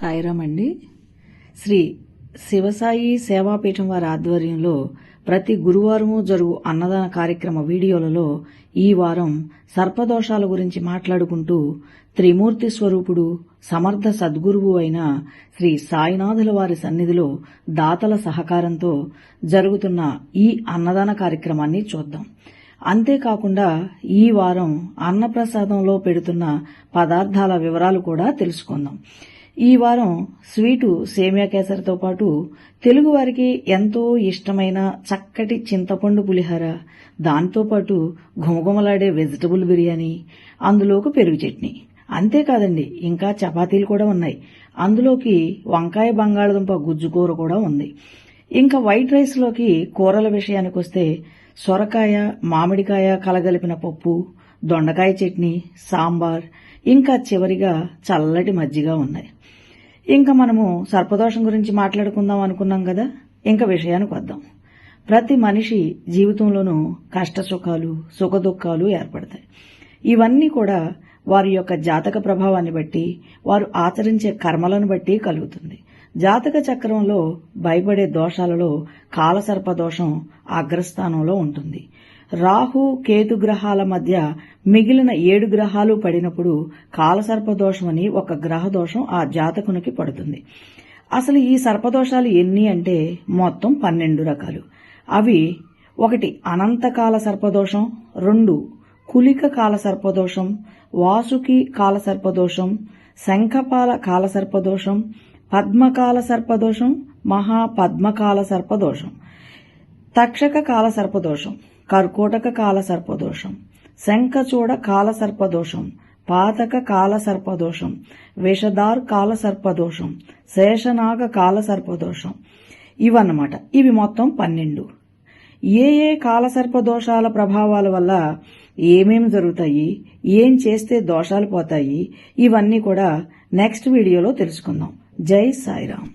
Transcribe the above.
సాయిరామ్ అండి. శ్రీ శివసాయి సేవాపీఠం వారి ఆధ్వర్యంలో ప్రతి గురువారము జరుగు అన్నదాన కార్యక్రమ వీడియోలలో ఈ వారం సర్పదోషాల గురించి మాట్లాడుకుంటూ త్రిమూర్తి స్వరూపుడు సమర్థ సద్గురువు అయిన శ్రీ సాయినాథుల వారి సన్నిధిలో దాతల సహకారంతో జరుగుతున్న ఈ అన్నదాన కార్యక్రమాన్ని చూద్దాం. అంతేకాకుండా ఈ వారం అన్నప్రసాదంలో పెడుతున్న పదార్థాల వివరాలు కూడా తెలుసుకుందాం. ఈ వారం స్వీటు సేమియా కేసరితో పాటు తెలుగువారికి ఎంతో ఇష్టమైన చక్కటి చింతపండు పులిహోర. దాంతోపాటు ఘుమఘుమలాడే వెజిటబుల్ బిర్యానీ అందులోకి పెరుగు చట్నీ. అంతేకాదండి ఇంకా చపాతీలు కూడా ఉన్నాయి. అందులోకి వంకాయ బంగాళదుంప గుజ్జు కూర కూడా ఉంది. ఇంకా వైట్ రైస్లోకి కూరల విషయానికి వస్తే సొరకాయ మామిడికాయ కలగలిపిన పప్పు దొండకాయ చట్నీ సాంబార్ ఇంకా చివరిగా చల్లటి మజ్జిగ ఉన్నాయి. ఇంకా మనము సర్పదోషం గురించి మాట్లాడుకుందాం అనుకున్నాం కదా? ఇంకా విషయానికి వద్దాం. ప్రతి మనిషి జీవితంలోనూ కష్ట సుఖాలు సుఖదుఖాలు ఏర్పడతాయి. ఇవన్నీ కూడా వారి యొక్క జాతక ప్రభావాన్ని బట్టి వారు ఆచరించే కర్మలను బట్టి కలుగుతుంది. జాతక చక్రంలో భయపడే దోషాలలో కాలసర్ప దోషం అగ్రస్థానంలో ఉంటుంది. రాహు కేతు గ్రహాల మధ్య మిగిలిన ఏడు గ్రహాలు పడినప్పుడు కాలసర్ప అని ఒక గ్రహ దోషం ఆ జాతకునికి పడుతుంది. అసలు ఈ సర్పదోషాలు ఎన్ని అంటే మొత్తం పన్నెండు రకాలు. అవి ఒకటి అనంతకాల సర్పదోషం రెండు కులిక కాల సర్పదోషం వాసుకి కాల సర్పదోషం శంఖపాల కాల సర్పదోషం పద్మకాల సర్పదోషం మహాపద్మకాల సర్పదోషం తక్షక కాల సర్పదోషం కర్కోటక కాల సర్పదోషం శంఖచూడ కాల సర్పదోషం పాతక కాల సర్పదోషం విషదార్ కాల సర్పదోషం శేషనాగ కాల సర్పదోషం ఇవన్నమాట. ఇవి మొత్తం పన్నెండు. ఏ ఏ కాల సర్పదోషాల ప్రభావాల వల్ల ఏమేం జరుగుతాయి ఏం చేస్తే దోషాలు పోతాయి ఇవన్నీ కూడా నెక్స్ట్ వీడియోలో తెలుసుకుందాం. జై సాయిరామ్.